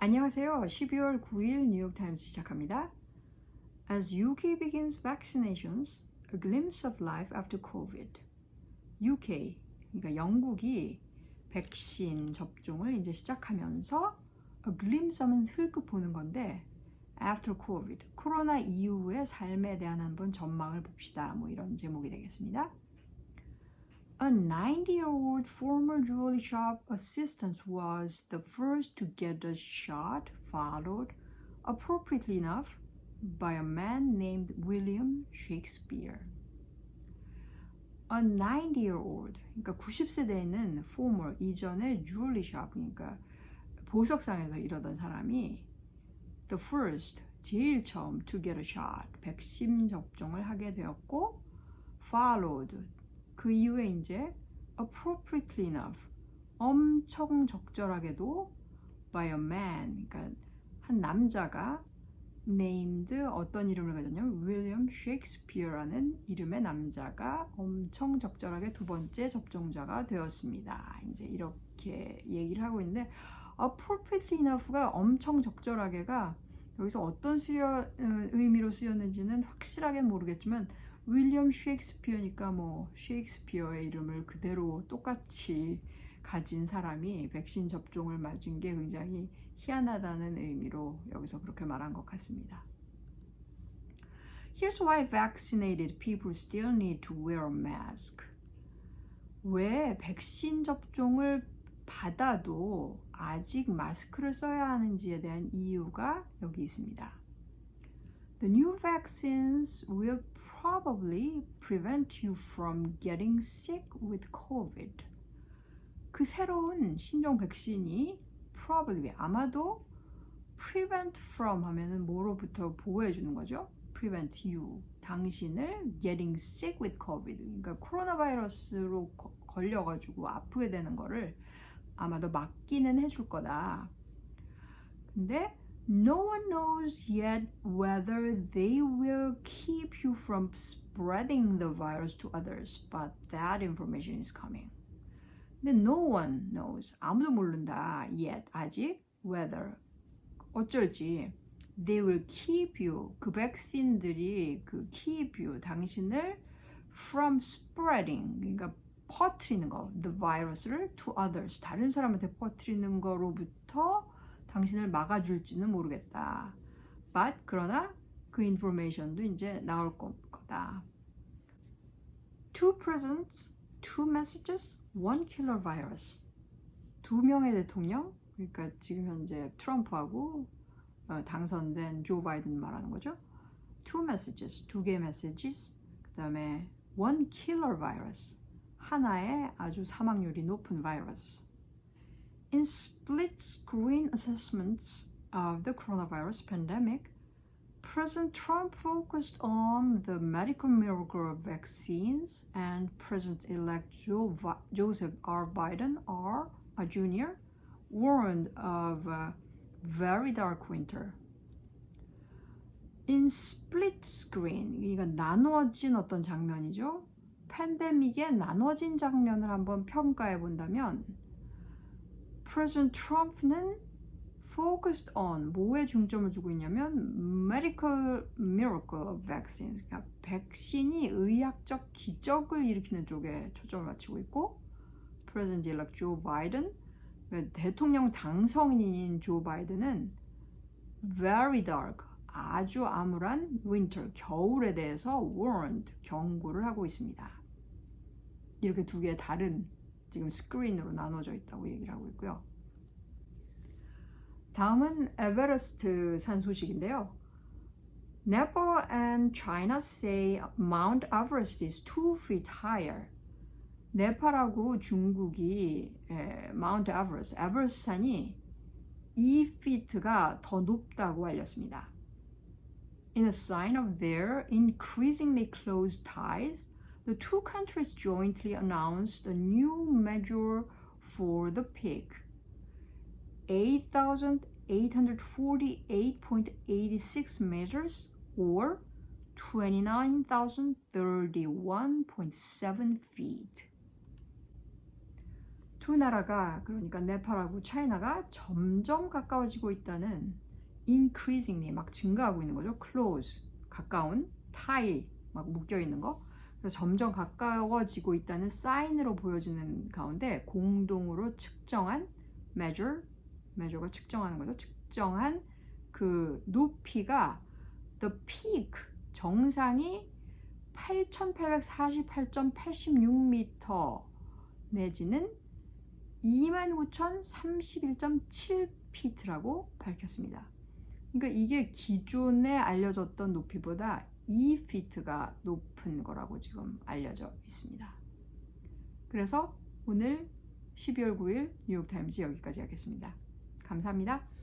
안녕하세요. 12월 9일 뉴욕타임스 시작합니다. As UK begins vaccinations, a glimpse of life after COVID. UK, 그러니까 영국이 백신 접종을 이제 시작하면서 a glimpse 하면 흘끗 보는 건데 after COVID, 코로나 이후의 삶에 대한 한번 전망을 봅시다. 뭐 이런 제목이 되겠습니다. A 90-year-old former jewelry shop assistant was the first to get a shot, followed, appropriately enough, by a man named William Shakespeare. A 90-year-old, 그러니까 90세대에는 former, 이전의 jewelry shop, 그러니까 보석상에서 일하던 사람이 the first, 제일 처음 to get a shot, 백신 접종을 하게 되었고 followed, 그 이후에 이제 appropriately enough, 엄청 적절하게도 by a man, 그러니까 한 남자가 named 어떤 이름을 가졌냐면 윌리엄 셰익스피어라는 이름의 남자가 엄청 적절하게 두 번째 접종자가 되었습니다. 이제 이렇게 얘기를 하고 있는데 appropriately enough가 엄청 적절하게가 여기서 어떤 쓰여, 어, 의미로 쓰였는지는 확실하게 모르겠지만 윌리엄 셰익스피어니까 뭐 셰익스피어의 이름을 그대로 똑같이 가진 사람이 백신 접종을 맞은 게 굉장히 희한하다는 의미로 여기서 그렇게 말한 것 같습니다. Here's why vaccinated people still need to wear a mask. 왜 백신 접종을 받아도 아직 마스크를 써야 하는지에 대한 이유가 여기 있습니다. The new vaccines will probably prevent you from getting sick with COVID. 그 새로운 신종 백신이 probably 아마도 prevent from 하면은 뭐로부터 보호해 주는 거죠? prevent you 당신을 getting sick with COVID 그러니까 코로나 바이러스로 거- 걸려 가지고 아프게 되는 거를 아마도 막기는 해줄 거다. 근데 no one knows yet whether they will keep you from spreading the virus to others, but that information is coming. 근데 no one knows 아무도 모른다 yet 아직 whether 어쩔지 they will keep you 그 백신들이 그 keep you 당신을 from spreading 그러니까 퍼트리는 거 the virus를 to others 다른 사람한테 퍼트리는 거로부터 당신을 막아줄지는 모르겠다. but 그러나 그 인포메이션도 이제 나올 거- 거다. Two presidents, two messages, one killer virus. 두 명의 대통령, 그러니까 지금 현재 트럼프하고 어, 당선된 조 바이든 말하는 거죠. Two messages, 두 개의 messages. 그 다음에 one killer virus, 하나의 아주 사망률이 높은 바이러스. In split screen assessments of the coronavirus pandemic, President Trump focused on the medical miracle of vaccines, and President-elect Joe Vi- Joseph R. Biden, R. a Jr., warned of a very dark winter. In split screen, 이건 나누어진 어떤 장면이죠. 팬데믹의 나눠진 장면을 한번 평가해 본다면, President Trump는 focused on 뭐에 중점을 두고 있냐면 medical miracle vaccines 그러니까 백신이 의학적 기적을 일으키는 쪽에 초점을 맞추고 있고 President elect Joe Biden 그러니까 대통령 당선인인 조 바이든은 very dark 아주 암울한 winter 겨울에 대해서 warned 경고를 하고 있습니다. 이렇게 두 개의 다른 지금 스크린으로 나눠져 있다고 얘기를 하고 있고요. 다음은 에베레스트 산 소식인데요. Nepal and China say Mount Everest is two feet higher. 네팔하고 중국이 에, 마운트 에버레스트, 에버레스트 산이 2피트가 더 높다고 알렸습니다. In a sign of their increasingly close ties, the two countries jointly announced a new measure for the peak. 8,848.86 meters or 29,031.7 feet. 두 나라가 그러니까 네팔하고 차이나가 점점 가까워지고 있다는 increasingly 막 증가하고 있는 거죠. close 가까운 tie 막 묶여 있는 거. 점점 가까워지고 있다는 사인으로 보여지는 가운데 공동으로 측정한 measure measure가 측정하는 거죠. 측정한 그 높이가 the peak 정상이 8,848.86m 내지는 29,031.7피트라고 밝혔습니다. 그러니까 이게 기존에 알려졌던 높이보다 2피트가 높은 거라고 지금 알려져 있습니다. 그래서 오늘 12월 9일 뉴욕타임즈 여기까지 하겠습니다. 감사합니다.